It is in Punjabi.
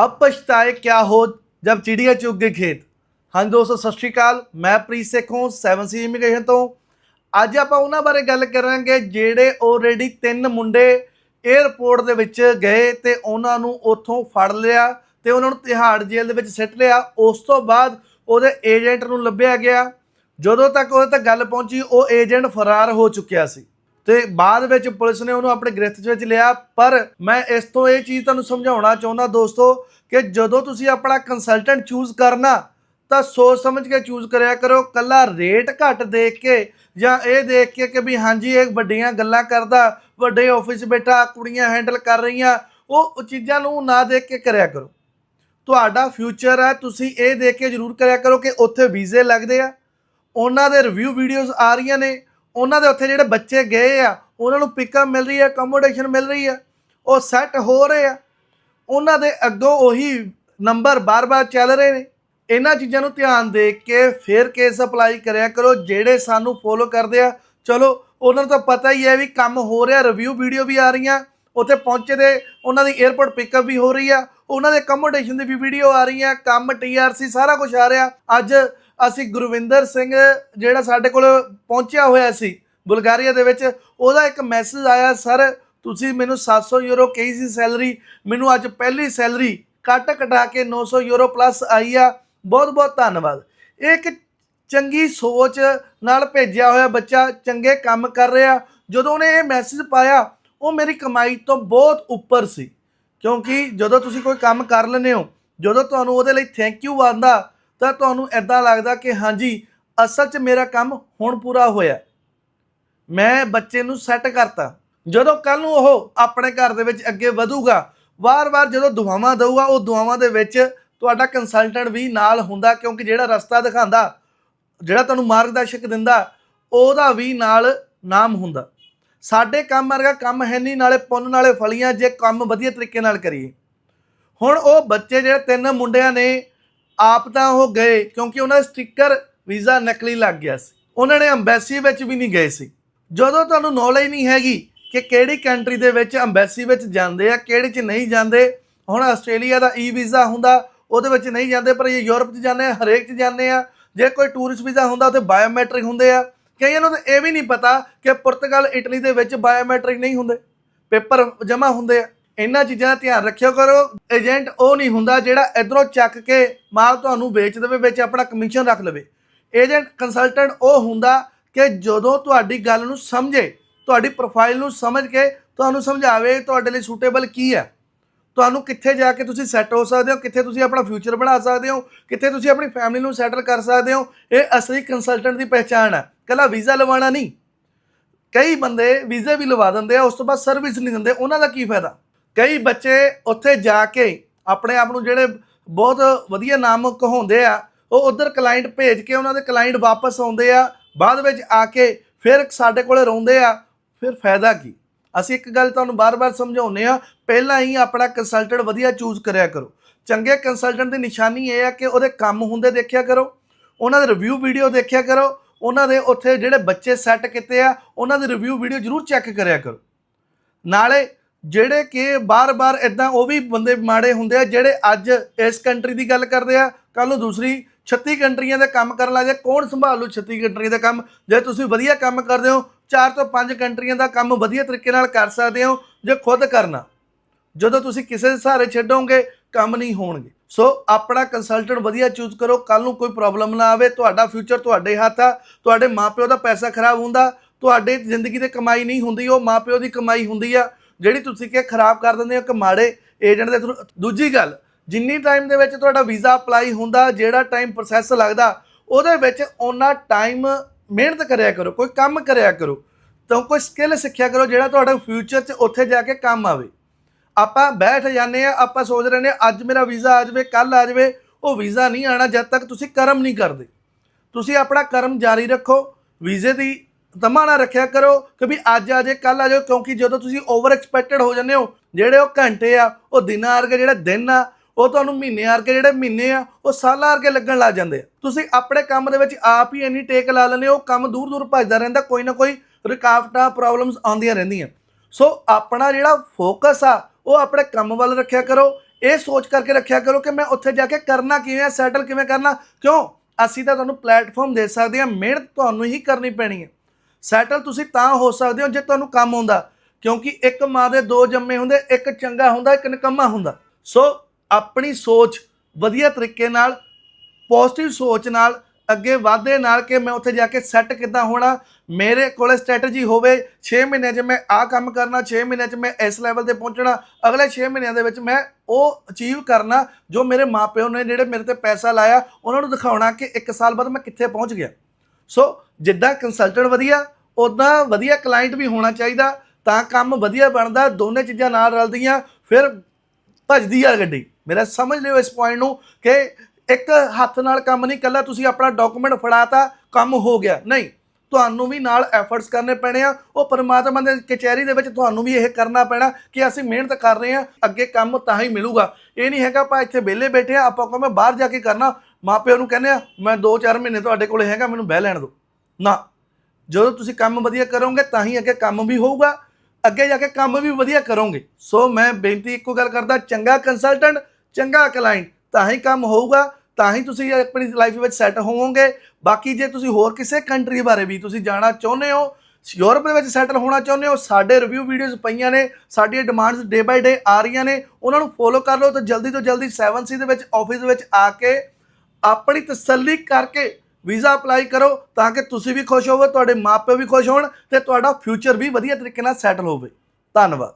ਅਪਛਤਾਏ ਕਿਆ ਹੋ ਜਦ ਚਿੜੀਆਂ ਚੁਗ ਗਏ ਖੇਤ ਹਾਂ ਦੋਸਤੋ ਸਤਿ ਸ਼੍ਰੀ ਅਕਾਲ ਮੈਂ ਪ੍ਰੀਤ ਸੇਖੋਂ 7 ਸੀ ਇਮੀਗ੍ਰੇਸ਼ਨ ਤੋਂ ਅੱਜ ਆਪਾਂ ਉਹਨਾਂ ਬਾਰੇ ਗੱਲ ਕਰਾਂਗੇ ਜਿਹੜੇ ਆਲਰੇਡੀ ਤਿੰਨ ਮੁੰਡੇ 에ਅਰਪੋਰਟ ਦੇ ਵਿੱਚ ਗਏ ਤੇ ਉਹਨਾਂ ਨੂੰ ਉੱਥੋਂ ਫੜ ਲਿਆ ਤੇ ਉਹਨਾਂ ਨੂੰ ਤਿਹਾੜ ਜੇਲ੍ਹ ਦੇ ਵਿੱਚ ਸਿੱਟ ਲਿਆ ਉਸ ਤੋਂ ਬਾਅਦ ਉਹਦੇ ਏਜੰਟ ਨੂੰ ਲੱਭਿਆ ਗਿਆ ਜਦੋਂ ਤੱਕ ਉਹਦੇ ਤੱਕ ਗੱਲ ਪਹੁੰਚੀ ਉਹ ਏਜੰਟ ਫਰਾਰ ਹੋ ਚੁੱਕਿਆ ਸੀ ਤੇ ਬਾਅਦ ਵਿੱਚ ਪੁਲਿਸ ਨੇ ਉਹਨੂੰ ਆਪਣੇ ਗ੍ਰਿਫਤ ਵਿੱਚ ਲਿਆ। ਪਰ ਮੈਂ ਇਸ ਤੋਂ ਇਹ ਚੀਜ਼ ਤੁਹਾਨੂੰ ਸਮਝਾਉਣਾ ਚਾਹੁੰਦਾ ਦੋਸਤੋ ਕਿ ਜਦੋਂ ਤੁਸੀਂ ਆਪਣਾ ਕੰਸਲਟੈਂਟ ਚੂਜ਼ ਕਰਨਾ, ਤਾਂ ਸੋਚ ਸਮਝ ਕੇ ਚੂਜ਼ ਕਰਿਆ ਕਰੋ। ਕੱਲਾ ਰੇਟ ਘੱਟ ਦੇਖ ਕੇ ਜਾਂ ਇਹ ਦੇਖ ਕੇ ਕਿ ਵੀ ਹਾਂਜੀ, ਇਹ ਵੱਡੀਆਂ ਗੱਲਾਂ ਕਰਦਾ, ਵੱਡੇ ਆਫਿਸ ਬੈਠਾ, ਕੁੜੀਆਂ ਹੈਂਡਲ ਕਰ ਰਹੀਆਂ, ਉਹ ਉਹ ਚੀਜ਼ਾਂ ਨੂੰ ਨਾ ਦੇਖ ਕੇ ਕਰਿਆ ਕਰੋ। ਤੁਹਾਡਾ ਫਿਊਚਰ ਹੈ, ਤੁਸੀਂ ਇਹ ਦੇਖ ਕੇ ਜ਼ਰੂਰ ਕਰਿਆ ਕਰੋ ਕਿ ਉੱਥੇ ਵੀਜ਼ੇ ਲੱਗਦੇ ਆ। ਉਹਨਾਂ ਦੇ ਰਿਵਿਊ ਵੀਡੀਓਜ਼ ਆ ਰਹੀਆਂ ਨੇ। ਉਹਨਾਂ ਦੇ ਉੱਥੇ ਜਿਹੜੇ ਬੱਚੇ ਗਏ ਆ, ਉਹਨਾਂ ਨੂੰ ਪਿਕਅਪ ਮਿਲ ਰਹੀ ਹੈ ਅਕਮੋਡੇਸ਼ਨ ਮਿਲ ਰਹੀ ਹੈ ਉਹ ਸੈੱਟ ਹੋ ਰਹੇ ਆ। ਉਹਨਾਂ ਦੇ ਅੱਗੋਂ ਉਹੀ ਨੰਬਰ ਬਾਰ-ਬਾਰ ਚੱਲ ਰਹੇ ਨੇ। ਇਹਨਾਂ ਚੀਜ਼ਾਂ ਨੂੰ ਧਿਆਨ ਦੇ ਕੇ ਫਿਰ ਕੇਸ ਅਪਲਾਈ ਕਰਿਆ ਕਰੋ, ਜਿਹੜੇ ਸਾਨੂੰ ਫੋਲੋ ਕਰਦੇ ਆ। ਚਲੋ, ਉਹਨਾਂ ਨੂੰ ਤਾਂ ਪਤਾ ਹੀ ਹੈ ਵੀ ਕੰਮ ਹੋ ਰਿਹਾ ਰਿਵਿਊ ਵੀਡੀਓ ਵੀ ਆ ਰਹੀਆਂ, ਉੱਥੇ ਪਹੁੰਚੇ ਦੇ ਉਹਨਾਂ ਦੀ 에ਅਰਪੋਰਟ ਪਿਕਅਪ ਵੀ ਹੋ ਰਹੀ ਆ। ਉਹਨਾਂ ਦੇ ਅਕਮੋਡੇਸ਼ਨ ਦੀ ਵੀ ਵੀਡੀਓ ਆ ਰਹੀਆਂ, ਕੰਮ ਟੀਆਰਸੀ ਸਾਰਾ ਕੁਝ ਆ ਰਿਹਾ। ਅੱਜ ਅਸੀਂ ਗੁਰਵਿੰਦਰ ਸਿੰਘ, ਜਿਹੜਾ ਸਾਡੇ ਕੋਲ ਪਹੁੰਚਿਆ ਹੋਇਆ ਸੀ ਬੁਲਗਾਰੀਆ ਦੇ ਵਿੱਚ, ਉਹਦਾ ਇੱਕ ਮੈਸੇਜ ਆਇਆ ਸਰ ਤੁਸੀਂ ਮੈਨੂੰ 700 ਯੂਰੋ ਕਹੀ ਸੀ ਸੈਲਰੀ ਮੈਨੂੰ ਅੱਜ ਪਹਿਲੀ ਸੈਲਰੀ ਕੱਟ ਕਟਾ ਕੇ 900 ਯੂਰੋ ਪਲੱਸ ਆਈ ਆ। ਬਹੁਤ ਬਹੁਤ ਧੰਨਵਾਦ। ਇਹ ਇੱਕ ਚੰਗੀ ਸੋਚ ਨਾਲ ਭੇਜਿਆ ਹੋਇਆ ਬੱਚਾ, ਚੰਗੇ ਕੰਮ ਕਰ ਰਿਹਾ। ਜਦੋਂ ਉਹਨੇ ਇਹ ਮੈਸੇਜ ਪਾਇਆ, ਉਹ ਮੇਰੀ ਕਮਾਈ ਤੋਂ ਬਹੁਤ ਉੱਪਰ ਸੀ। ਕਿਉਂਕਿ ਜਦੋਂ ਤੁਸੀਂ ਕੋਈ ਕੰਮ ਕਰ ਲੈਂਦੇ ਹੋ, ਜਦੋਂ ਤੁਹਾਨੂੰ ਉਹਦੇ ਲਈ ਥੈਂਕ ਯੂ ਆਂਦਾ ਤਾਂ ਤੁਹਾਨੂੰ ਐਦਾਂ ਲੱਗਦਾ ਕਿ ਹਾਂਜੀ, ਅਸਲ 'ਚ ਮੇਰਾ ਕੰਮ ਹੁਣ ਪੂਰਾ ਹੋਇਆ। ਮੈਂ ਬੱਚੇ ਨੂੰ ਸੈੱਟ ਕਰਤਾ। ਜਦੋਂ ਕੱਲ ਨੂੰ ਉਹ ਆਪਣੇ ਘਰ ਦੇ ਵਿੱਚ ਅੱਗੇ ਵਧੂਗਾ, ਵਾਰ-ਵਾਰ ਜਦੋਂ ਦੁਆਵਾਂ ਦਊਗਾ, ਉਹ ਦੁਆਵਾਂ ਦੇ ਵਿੱਚ ਤੁਹਾਡਾ ਕੰਸਲਟੈਂਟ ਵੀ ਨਾਲ ਹੁੰਦਾ, ਕਿਉਂਕਿ ਜਿਹੜਾ ਰਸਤਾ ਦਿਖਾਉਂਦਾ, ਜਿਹੜਾ ਤੁਹਾਨੂੰ ਮਾਰਗਦਰਸ਼ਕ ਦਿੰਦਾ, ਉਹਦਾ ਵੀ ਨਾਲ ਨਾਮ ਹੁੰਦਾ। ਸਾਡੇ ਕੰਮ ਵਰਗਾ ਕੰਮ ਹੈ ਨਹੀਂ, ਨਾਲੇ ਪੁੰਨ, ਨਾਲੇ ਫਲੀਆਂ, ਜੇ ਕੰਮ ਵਧੀਆ ਤਰੀਕੇ ਨਾਲ ਕਰੀਏ। ਹੁਣ ਉਹ ਬੱਚੇ ਜਿਹੜੇ ਤਿੰਨ ਮੁੰਡਿਆਂ ਨੇ, ਆਪ ਤਾਂ ਉਹ ਗਏ, ਕਿਉਂਕਿ ਉਹਨਾਂ ਦਾ ਸਟicker ਵੀਜ਼ਾ ਨਕਲੀ ਲੱਗ ਗਿਆ ਸੀ। ਉਹਨਾਂ ਨੇ ਐਮਬੈਸੀ ਵਿੱਚ ਵੀ ਨਹੀਂ ਗਏ ਸੀ। ਜਦੋਂ ਤੁਹਾਨੂੰ ਨੌਲੇਜ ਨਹੀਂ ਹੈਗੀ ਕਿ ਕਿਹੜੀ ਕੰਟਰੀ ਦੇ ਵਿੱਚ ਐਮਬੈਸੀ ਵਿੱਚ ਜਾਂਦੇ ਆ, ਕਿਹੜੇ 'ਚ ਨਹੀਂ ਜਾਂਦੇ, ਹੁਣ ਆਸਟ੍ਰੇਲੀਆ ਦਾ ਈ ਵੀਜ਼ਾ ਹੁੰਦਾ, ਉਹਦੇ ਵਿੱਚ ਨਹੀਂ ਜਾਂਦੇ, ਪਰ ਇਹ ਯੂਰਪ 'ਚ ਜਾਂਦੇ ਆ, ਹਰੇਕ 'ਚ ਜਾਂਦੇ ਆ, ਜੇ ਕੋਈ ਟੂਰਿਸਟ ਵੀਜ਼ਾ ਹੁੰਦਾ, ਉੱਥੇ ਬਾਇਓਮੈਟ੍ਰਿਕ ਹੁੰਦੇ ਆ ਕਈਆਂ ਨੂੰ ਤਾਂ ਇਹ ਵੀ ਨਹੀਂ ਪਤਾ ਕਿ ਪੁਰਤਗਾਲ ਇਟਲੀ ਦੇ ਵਿੱਚ ਬਾਇਓਮੈਟ੍ਰਿਕ ਨਹੀਂ ਹੁੰਦੇ, ਪੇਪਰ ਜਮ੍ਹਾਂ ਹੁੰਦੇ ਆ। ਇਹਨਾਂ ਚੀਜ਼ਾਂ ਦਾ ਧਿਆਨ ਰੱਖਿਓ ਕਰੋ। ਏਜੰਟ ਉਹ ਨਹੀਂ ਹੁੰਦਾ ਜਿਹੜਾ ਇਧਰੋਂ ਚੱਕ ਕੇ ਮਾਲ ਤੁਹਾਨੂੰ ਵੇਚ ਦੇਵੇ, ਵਿੱਚ ਆਪਣਾ ਕਮਿਸ਼ਨ ਰੱਖ ਲਵੇ। ਏਜੰਟ ਕੰਸਲਟੈਂਟ ਉਹ ਹੁੰਦਾ ਕਿ ਜਦੋਂ ਤੁਹਾਡੀ ਗੱਲ ਨੂੰ ਸਮਝੇ, ਤੁਹਾਡੀ ਪ੍ਰੋਫਾਈਲ ਨੂੰ ਸਮਝ ਕੇ ਤੁਹਾਨੂੰ ਸਮਝਾਵੇ ਤੁਹਾਡੇ ਲਈ ਸੂਟੇਬਲ ਕੀ ਹੈ ਤੁਹਾਨੂੰ ਕਿੱਥੇ ਜਾ ਕੇ ਤੁਸੀਂ ਸੈੱਟ ਹੋ ਸਕਦੇ ਹੋ, ਕਿੱਥੇ ਤੁਸੀਂ ਆਪਣਾ ਫਿਊਚਰ ਬਣਾ ਸਕਦੇ ਹੋ, ਕਿੱਥੇ ਤੁਸੀਂ ਆਪਣੀ ਫੈਮਿਲੀ ਨੂੰ ਸੈਟਲ ਕਰ ਸਕਦੇ ਹੋ, ਇਹ ਅਸਲੀ ਕੰਸਲਟੈਂਟ ਦੀ ਪਹਿਚਾਣ ਹੈ। ਕੱਲਾ ਵੀਜ਼ਾ ਲਵਾਉਣਾ ਨਹੀਂ। ਕਈ ਬੰਦੇ ਵੀਜ਼ੇ ਵੀ ਲਵਾ ਦਿੰਦੇ ਆ, ਉਸ ਤੋਂ ਬਾਅਦ ਸਰਵਿਸ ਨਹੀਂ ਦਿੰਦੇ, ਉਹਨਾਂ ਦਾ ਕੀ ਫਾਇਦਾ? ਕਈ ਬੱਚੇ ਉੱਥੇ ਜਾ ਕੇ ਆਪਣੇ ਆਪ ਨੂੰ ਜਿਹੜੇ ਬਹੁਤ ਵਧੀਆ ਨਾਮ ਕਹਾਉਂਦੇ ਆ, ਉਹ ਉਧਰ ਕਲਾਇੰਟ ਭੇਜ ਕੇ ਉਹਨਾਂ ਦੇ ਕਲਾਇੰਟ ਵਾਪਸ ਆਉਂਦੇ ਆ, ਬਾਅਦ ਵਿੱਚ ਆ ਕੇ ਫਿਰ ਸਾਡੇ ਕੋਲੇ ਰੋਂਦੇ ਆ, ਫਿਰ ਫਾਇਦਾ ਕੀ? ਅਸੀਂ ਇੱਕ ਗੱਲ ਤੁਹਾਨੂੰ ਬਾਰ-ਬਾਰ ਸਮਝਾਉਂਦੇ ਆ ਪਹਿਲਾਂ ਹੀ ਆਪਣਾ ਕੰਸਲਟੈਂਟ ਵਧੀਆ ਚੂਜ਼ ਕਰਿਆ ਕਰੋ। ਚੰਗੇ ਕੰਸਲਟੈਂਟ ਦੀ ਨਿਸ਼ਾਨੀ ਇਹ ਆ ਕਿ ਉਹਦੇ ਕੰਮ ਹੁੰਦੇ ਦੇਖਿਆ ਕਰੋ, ਉਹਨਾਂ ਦੇ ਰਿਵਿਊ ਵੀਡੀਓ ਦੇਖਿਆ ਕਰੋ, ਉਹਨਾਂ ਦੇ ਉੱਥੇ ਜਿਹੜੇ ਬੱਚੇ ਸੈੱਟ ਕੀਤੇ ਆ, ਉਹਨਾਂ ਦੇ ਰਿਵਿਊ ਵੀਡੀਓ ਜਰੂਰ ਚੈੱਕ ਕਰਿਆ ਕਰੋ। ਨਾਲੇ ਜਿਹੜੇ ਕਿ ਬਾਰ-ਬਾਰ ਇਦਾਂ ਉਹ ਵੀ ਬੰਦੇ ਮਾੜੇ ਹੁੰਦੇ ਆ, ਜਿਹੜੇ ਅੱਜ ਇਸ ਕੰਟਰੀ ਦੀ ਗੱਲ ਕਰਦੇ ਆ ਕੱਲ ਨੂੰ ਦੂਸਰੀ 36 ਕੰਟਰੀਆਂ ਦੇ ਕੰਮ ਕਰਨ ਲੱਗ ਜਾ ਕੌਣ ਸੰਭਾਲੂ 36 ਕੰਟਰੀਆਂ ਦਾ ਕੰਮ? ਜੇ ਤੁਸੀਂ ਵਧੀਆ ਕੰਮ ਕਰਦੇ ਹੋ 4 ਤੋਂ 5 ਕੰਟਰੀਆਂ ਦਾ ਕੰਮ ਵਧੀਆ ਤਰੀਕੇ ਨਾਲ ਕਰ ਸਕਦੇ ਹੋ ਜੇ ਖੁਦ ਕਰਨਾ। ਜਦੋਂ ਤੁਸੀਂ ਕਿਸੇ ਦੇ ਸਹਾਰੇ ਛੱਡੋਗੇ, ਕੰਮ ਨਹੀਂ ਹੋਣਗੇ। ਸੋ ਆਪਣਾ ਕੰਸਲਟੈਂਟ ਵਧੀਆ ਚੂਜ਼ ਕਰੋ ਕੱਲ ਨੂੰ ਕੋਈ ਪ੍ਰੋਬਲਮ ਨਾ ਆਵੇ, ਤੁਹਾਡਾ ਫਿਊਚਰ ਤੁਹਾਡੇ ਹੱਥ ਆ, ਤੁਹਾਡੇ ਮਾਪਿਓ ਦਾ ਪੈਸਾ ਖਰਾਬ ਹੁੰਦਾ, ਤੁਹਾਡੇ ਜ਼ਿੰਦਗੀ ਤੇ ਕਮਾਈ ਨਹੀਂ ਹੁੰਦੀ, ਉਹ ਮਾਪਿਓ ਦੀ ਕਮਾਈ ਹੁੰਦੀ ਆ, ਜਿਹੜੀ ਤੁਸੀਂ ਕਿ ਖਰਾਬ ਕਰ ਦਿੰਦੇ ਹੋ ਕਿ ਮਾੜੇ ਏਜੰਟ ਦੇ ਥਰੂ ਦੂਜੀ ਗੱਲ, ਜਿੰਨੀ ਟਾਈਮ ਦੇ ਵਿੱਚ ਤੁਹਾਡਾ ਵੀਜ਼ਾ ਅਪਲਾਈ ਹੁੰਦਾ, ਜਿਹੜਾ ਟਾਈਮ ਪ੍ਰੋਸੈਸ ਲੱਗਦਾ, ਉਹਦੇ ਵਿੱਚ ਉਹਨਾਂ ਟਾਈਮ ਮਿਹਨਤ ਕਰਿਆ ਕਰੋ, ਕੋਈ ਕੰਮ ਕਰਿਆ ਕਰੋ, ਤਾਂ ਕੋਈ ਸਕਿੱਲ ਸਿੱਖਿਆ ਕਰੋ ਜਿਹੜਾ ਤੁਹਾਡੇ ਫਿਊਚਰ 'ਚ ਉੱਥੇ ਜਾ ਕੇ ਕੰਮ ਆਵੇ। ਆਪਾਂ ਬੈਠ ਜਾਂਦੇ ਆ ਆਪਾਂ ਸੋਚ ਰਹੇ ਨੇ, ਅੱਜ ਮੇਰਾ ਵੀਜ਼ਾ ਆ ਜਾਵੇ ਕੱਲ ਆ ਜਾਵੇ, ਉਹ ਵੀਜ਼ਾ ਨਹੀਂ ਆਣਾ ਜਦ ਤੱਕ ਤੁਸੀਂ ਕਰਮ ਨਹੀਂ ਕਰਦੇ। ਤੁਸੀਂ ਆਪਣਾ ਕਰਮ ਜਾਰੀ ਰੱਖੋ, ਵੀਜ਼ੇ ਦੀ ਤਮਾ ਨਾ ਰੱਖਿਆ ਕਰੋ ਕਿ ਵੀ ਅੱਜ ਆ ਜਾਏ ਕੱਲ ਆ ਜਾਓ ਕਿਉਂਕਿ ਜਦੋਂ ਤੁਸੀਂ ਓਵਰ ਐਕਸਪੈਕਟਡ ਹੋ ਜਾਂਦੇ ਹੋ, ਜਿਹੜੇ ਉਹ ਘੰਟੇ ਆ, ਉਹ ਦਿਨਾਂ ਵਰਗੇ, ਜਿਹੜਾ ਦਿਨ ਆ ਉਹ ਤੁਹਾਨੂੰ ਮਹੀਨੇ ਵਰਗੇ ਜਿਹੜੇ ਮਹੀਨੇ ਆ, ਉਹ ਸਾਲਾਂ ਕੇ ਲੱਗਣ ਲੱਗ ਜਾਂਦੇ ਆ। ਤੁਸੀਂ ਆਪਣੇ ਕੰਮ ਦੇ ਵਿੱਚ ਆਪ ਹੀ ਇੰਨੀ ਟੇਕ ਲਾ ਲੈਂਦੇ ਹੋ, ਉਹ ਕੰਮ ਦੂਰ ਦੂਰ ਭੱਜਦਾ ਰਹਿੰਦਾ, ਕੋਈ ਨਾ ਕੋਈ ਰੁਕਾਵਟਾਂ ਪ੍ਰੋਬਲਮਸ ਆਉਂਦੀਆਂ ਰਹਿੰਦੀਆਂ। ਸੋ ਆਪਣਾ ਜਿਹੜਾ ਫੋਕਸ ਆ, ਉਹ ਆਪਣੇ ਕੰਮ ਵੱਲ ਰੱਖਿਆ ਕਰੋ। ਇਹ ਸੋਚ ਕਰਕੇ ਰੱਖਿਆ ਕਰੋ ਕਿ ਮੈਂ ਉੱਥੇ ਜਾ ਕੇ ਕਰਨਾ ਕਿਵੇਂ ਆ ਸੈਟਲ ਕਿਵੇਂ ਕਰਨਾ। ਕਿਉਂ? ਅਸੀਂ ਤਾਂ ਤੁਹਾਨੂੰ ਪਲੇਟਫਾਰਮ ਦੇ ਸਕਦੇ ਹਾਂ, ਮਿਹਨਤ ਤੁਹਾਨੂੰ ਹੀ ਕਰਨੀ ਪੈਣੀ ਹੈ। ਸੈਟਲ ਤੁਸੀਂ ਤਾਂ ਹੋ ਸਕਦੇ ਹੋ ਜੇ ਤੁਹਾਨੂੰ ਕੰਮ ਆਉਂਦਾ। ਕਿਉਂਕਿ ਇੱਕ ਮਾਂ ਦੇ ਦੋ ਜੰਮੇ ਹੁੰਦੇ, ਇੱਕ ਚੰਗਾ ਹੁੰਦਾ, ਇੱਕ ਨਿਕੰਮਾ ਹੁੰਦਾ। ਸੋ ਆਪਣੀ ਸੋਚ ਵਧੀਆ ਤਰੀਕੇ ਨਾਲ ਪੋਜ਼ਿਟਿਵ ਸੋਚ ਨਾਲ, ਅੱਗੇ ਵਾਧੇ ਨਾਲ ਕਿ ਮੈਂ ਉੱਥੇ ਜਾ ਕੇ ਸੈੱਟ ਕਿੱਦਾਂ ਹੋਣਾ, ਮੇਰੇ ਕੋਲ ਸਟ੍ਰੈਟਜੀ ਹੋਵੇ 6 ਮਹੀਨਿਆਂ 'ਚ ਮੈਂ ਆਹ ਕੰਮ ਕਰਨਾ 6 ਮਹੀਨਿਆਂ 'ਚ ਮੈਂ ਇਸ ਲੈਵਲ ਤੇ ਪਹੁੰਚਣਾ, ਅਗਲੇ 6 ਮਹੀਨਿਆਂ ਦੇ ਵਿੱਚ ਮੈਂ ਉਹ ਅਚੀਵ ਕਰਨਾ ਜੋ ਮੇਰੇ ਮਾਪਿਓ ਨੇ, ਜਿਹੜੇ ਮੇਰੇ ਤੇ ਪੈਸਾ ਲਾਇਆ, ਉਹਨਾਂ ਨੂੰ ਦਿਖਾਉਣਾ ਕਿ 1 ਸਾਲ ਬਾਅਦ ਮੈਂ ਕਿੱਥੇ ਪਹੁੰਚ ਗਿਆ। ਸੋ ਜਿੱਦਾਂ ਕੰਸਲਟੈਂਟ ਵਧੀਆ ਉਦਾਂ ਵਧੀਆ ਕਲਾਇੰਟ ਵੀ ਹੋਣਾ ਚਾਹੀਦਾ, ਤਾਂ ਕੰਮ ਵਧੀਆ ਬਣਦਾ, ਦੋਨੇ ਚੀਜ਼ਾਂ ਨਾਲ ਰਲਦੀਆਂ, ਫਿਰ ਭੱਜਦੀ ਆ ਗੱਡੀ। ਮੇਰਾ ਸਮਝ ਲਿਓ ਇਸ ਪੁਆਇੰਟ ਨੂੰ ਕਿ ਇੱਕ ਹੱਥ ਨਾਲ ਕੰਮ ਨਹੀਂ ਕੱਲਾ ਤੁਸੀਂ ਆਪਣਾ ਡਾਕੂਮੈਂਟ ਫੜਾਤਾ, ਕੰਮ ਹੋ ਗਿਆ। ਨਹੀਂ, ਤੁਹਾਨੂੰ ਵੀ ਨਾਲ ਐਫਰਟਸ ਕਰਨੇ ਪੈਣੇ ਆ। ਉਹ ਪਰਮਾਤਮਾ ਦੇ ਕਚਹਿਰੀ ਦੇ ਵਿੱਚ ਤੁਹਾਨੂੰ ਵੀ ਇਹ ਕਰਨਾ ਪੈਣਾ ਕਿ ਅਸੀਂ ਮਿਹਨਤ ਕਰ ਰਹੇ ਆ ਅੱਗੇ ਕੰਮ ਤਾਂ ਹੀ ਮਿਲੂਗਾ। ਇਹ ਨਹੀਂ ਹੈਗਾ, ਆਪਾਂ ਇੱਥੇ ਵਿਹਲੇ ਬੈਠੇ ਆ ਆਪਾਂ ਕਹੋ ਮੈਂ ਬਾਹਰ ਜਾ ਕੇ ਕਰਨਾ। ਮਾਪਿਆਂ ਨੂੰ ਕਹਿੰਦੇ ਆ, ਮੈਂ 2-4 ਮਹੀਨੇ ਤੁਹਾਡੇ ਕੋਲ ਹੈਗਾ, ਮੈਨੂੰ ਬਹਿ ਲੈਣ ਦਿਓ। ਨਾ, ਜਦੋਂ ਤੁਸੀਂ ਕੰਮ ਵਧੀਆ ਕਰੋਗੇ, ਤਾਂ ਹੀ ਅੱਗੇ ਕੰਮ ਵੀ ਹੋਊਗਾ। ਅੱਗੇ ਜਾ ਕੇ ਕੰਮ ਵੀ ਵਧੀਆ ਕਰੋਗੇ। ਸੋ ਮੈਂ ਬੇਨਤੀ ਇੱਕੋ ਗੱਲ ਕਰਦਾ, ਚੰਗਾ ਕੰਸਲਟੈਂਟ ਚੰਗਾ ਕਲਾਇੰਟ ਤਾਂ ਹੀ ਕੰਮ ਹੋਊਗਾ, ਤਾਂ ਹੀ ਤੁਸੀਂ ਆਪਣੀ ਲਾਈਫ ਵਿੱਚ ਸੈੱਟ ਹੋਵੋਗੇ। ਬਾਕੀ ਜੇ ਤੁਸੀਂ ਹੋਰ ਕਿਸੇ ਕੰਟਰੀ ਬਾਰੇ ਵੀ ਤੁਸੀਂ ਜਾਣਾ ਚਾਹੁੰਦੇ ਹੋ ਯੂਰਪ ਦੇ ਵਿੱਚ ਸੈਟਲ ਹੋਣਾ ਚਾਹੁੰਦੇ ਹੋ, ਸਾਡੇ ਰਿਵਿਊ ਵੀਡੀਓਜ਼ ਪਈਆਂ ਨੇ, ਸਾਡੀਆਂ ਡਿਮਾਂਡਸ ਡੇ ਬਾਈ ਡੇ ਆ ਰਹੀਆਂ ਨੇ, ਉਹਨਾਂ ਨੂੰ ਫੋਲੋ ਕਰ ਲਓ ਤਾਂ ਜਲਦੀ ਤੋਂ ਜਲਦੀ 7C ਦੇ ਵਿੱਚ ਆਫਿਸ ਵਿੱਚ ਆ ਕੇ ਆਪਣੀ ਤਸੱਲੀ ਕਰਕੇ ਵੀਜ਼ਾ ਅਪਲਾਈ ਕਰੋ ਤਾਂ ਕਿ ਤੁਸੀਂ ਵੀ ਖੁਸ਼ ਹੋਵੋ, ਤੁਹਾਡੇ ਮਾਪੇ ਵੀ ਖੁਸ਼ ਹੋਣ ਤੇ ਤੁਹਾਡਾ ਫਿਊਚਰ ਵੀ ਵਧੀਆ ਤਰੀਕੇ ਨਾਲ ਸੈਟਲ ਹੋਵੇ। ਧੰਨਵਾਦ।